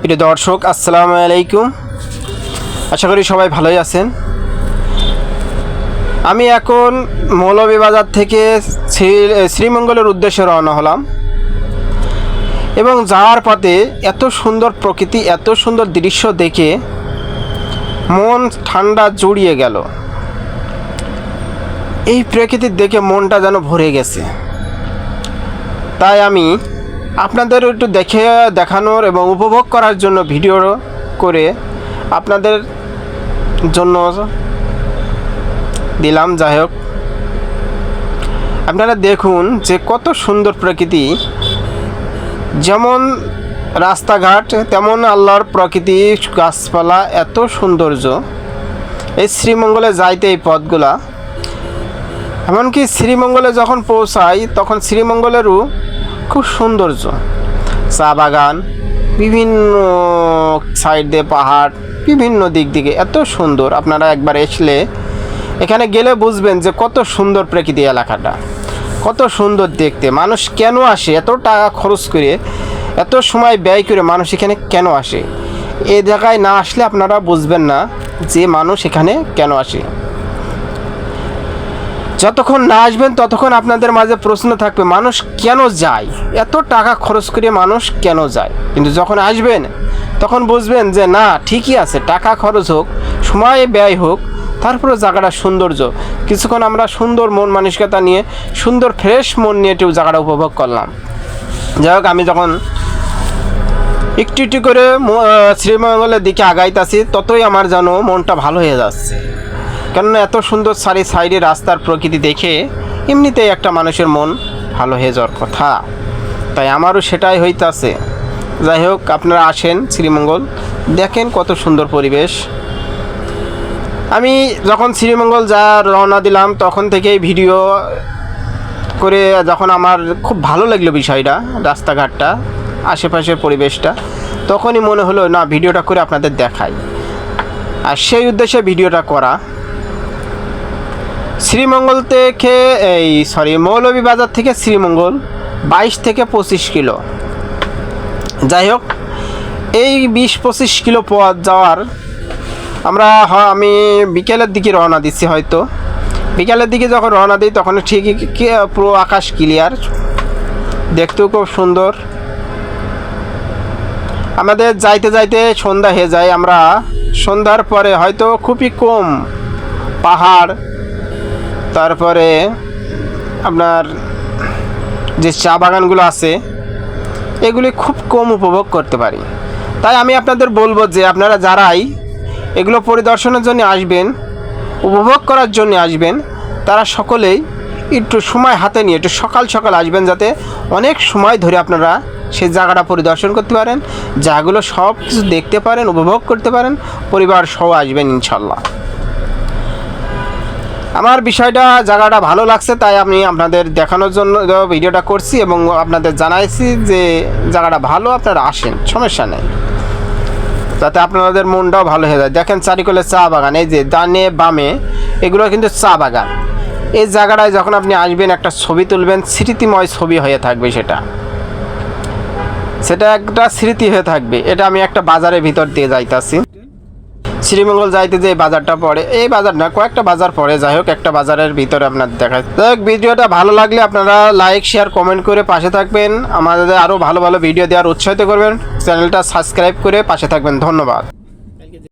প্রিয় দর্শক, আসসালামু আলাইকুম। আশা করি সবাই ভালোই আছেন। আমি এখন মৌলভীবাজার থেকে শ্রী- শ্রীমঙ্গলের উদ্দেশ্যে রওনা হলাম এবং যাওয়ার পথে এত সুন্দর প্রকৃতি, এত সুন্দর দৃশ্য দেখে মন ঠান্ডা জুড়িয়ে গেল। এই প্রকৃতি দেখে মনটা যেন ভরে গেছে। তাই আমি আপনাদের একটু দেখে দেখানোর এবং উপভোগ করার জন্য ভিডিও করে আপনাদের জন্য দিলাম। যাই হোক, আপনারা দেখুন যে কত সুন্দর প্রকৃতি। যেমন রাস্তাঘাট, তেমন আল্লাহর প্রকৃতি, গাছপালা, এত সৌন্দর্য। এই শ্রীমঙ্গলে যাইতে এই পথগুলা। এমনকি শ্রীমঙ্গলে যখন পৌঁছাই, তখন শ্রীমঙ্গলেরও খুব সৌন্দর্য। চা বাগান, বিভিন্ন সাইড দিয়ে পাহাড়, বিভিন্ন দিক দিকে এত সুন্দর। আপনারা একবার আসলে এখানে গেলে বুঝবেন যে কত সুন্দর প্রকৃতি এলাকাটা। কত সুন্দর দেখতে। মানুষ কেন আসে? এত টাকা খরচ করে, এত সময় ব্যয় করে মানুষ এখানে কেন আসে? এ জায়গায় না আসলে আপনারা বুঝবেন না যে মানুষ এখানে কেন আসে। যতক্ষণ না আসবেন, ততক্ষণ আপনাদের মাঝে প্রশ্ন থাকবে, মানুষ কেন যায়? এত টাকা খরচ করে মানুষ কেন যায়? কিন্তু যখন আসবেন, তখন বুঝবেন যে না, ঠিকই আছে, টাকা খরচ হোক, সময় ব্যয় হোক তারপরে জায়গাটা সৌন্দর্য। কিছুক্ষণ আমরা সুন্দর মন মানসিকতা নিয়ে, সুন্দর ফ্রেশ মন নিয়ে একটু জায়গাটা উপভোগ করলাম। যাই হোক, আমি যখন একটু একটু করে শ্রীমঙ্গলের দিকে আগাইতাছি, ততই আমার যেন মনটা ভালো হয়ে যাচ্ছে। কেননা এত সুন্দর সারি সাইডে রাস্তার প্রকৃতি দেখে এমনিতেই একটা মানুষের মন ভালো হয়ে যাওয়ার কথা। তাই আমারও সেটাই হইতাছে। যাই হোক, আপনারা আসেন শ্রীমঙ্গল, দেখেন কত সুন্দর পরিবেশ। আমি যখন শ্রীমঙ্গল যা রওনা দিলাম, তখন থেকেই ভিডিও করে যখন আমার খুব ভালো লাগল বিষয়টা, রাস্তাঘাটটা, আশেপাশের পরিবেশটা, তখনই মনে হলো, না, ভিডিওটা করে আপনাদের দেখাই। আর সেই উদ্দেশ্যে ভিডিওটা করা শ্রীমঙ্গল থেকে এই সরি মৌলভীবাজার থেকে শ্রীমঙ্গল, বাইশ থেকে পঁচিশ কিলো। যাই হোক, এই বিশ পঁচিশ কিলো পথ যাওয়ার আমরা আমি বিকেলের দিকে রওনা দিচ্ছি হয়তো। বিকেলের দিকে যখন রওনা দিই, তখন ঠিকই পুরো আকাশ ক্লিয়ার দেখতেও খুব সুন্দর। আমাদের যাইতে যাইতে সন্ধ্যা হয়ে যায়, আমরা সন্ধ্যার পরে হয়তো খুবই কম পাহাড় তারপরে আপনার যে চা বাগানগুলো আছে, এগুলি খুব কম উপভোগ করতে পারি। তাই আমি আপনাদের বলব যে আপনারা যারাই এগুলো পরিদর্শনের জন্য আসবেন, উপভোগ করার জন্য আসবেন, তারা সকলেই একটু সময় হাতে নিয়ে, একটু সকাল সকাল আসবেন যাতে অনেক সময় ধরে আপনারা সেই জায়গাটা পরিদর্শন করতে পারেন যাগুলো সব কিছু দেখতে পারেন, উপভোগ করতে পারেন, পরিবার সহ আসবেন ইনশাল্লাহ। আমার বিষয়টা জায়গাটা ভালো লাগছে, তাই আমি আপনাদের দেখানোর জন্য ভিডিওটা করছি এবং আপনাদের জানাইছি যে জায়গাটা ভালো, আপনারা আসেন, সমস্যা নেই। যাতে আপনাদের মনটাও ভালো হয়ে যায়। দেখেন চারিকলে চা বাগান, এই যে ডানে বামে, এগুলো কিন্তু চা বাগান। এই জায়গাটায় যখন আপনি আসবেন, একটা ছবি তুলবেন, স্মৃতিময় ছবি হয়ে থাকবে সেটা। সেটা একটা স্মৃতি হয়ে থাকবে। এটা আমি একটা বাজারের ভিতর দিয়ে যাইতাছি। শ্রীমঙ্গল যাইতে যে বাজারটা পড়ে, এই বাজার না, কয়েকটা বাজার পড়ে, যাই হোক, একটা বাজারের ভিতরে আপনার দেখায় যাই হোক, ভিডিওটা ভালো লাগলে আপনারা লাইক শেয়ার কমেন্ট করে পাশে থাকবেন। আমাদের আরও ভালো ভালো ভিডিও দেওয়ার উৎসাহিত করবেন। চ্যানেলটা সাবস্ক্রাইব করে পাশে থাকবেন। ধন্যবাদ।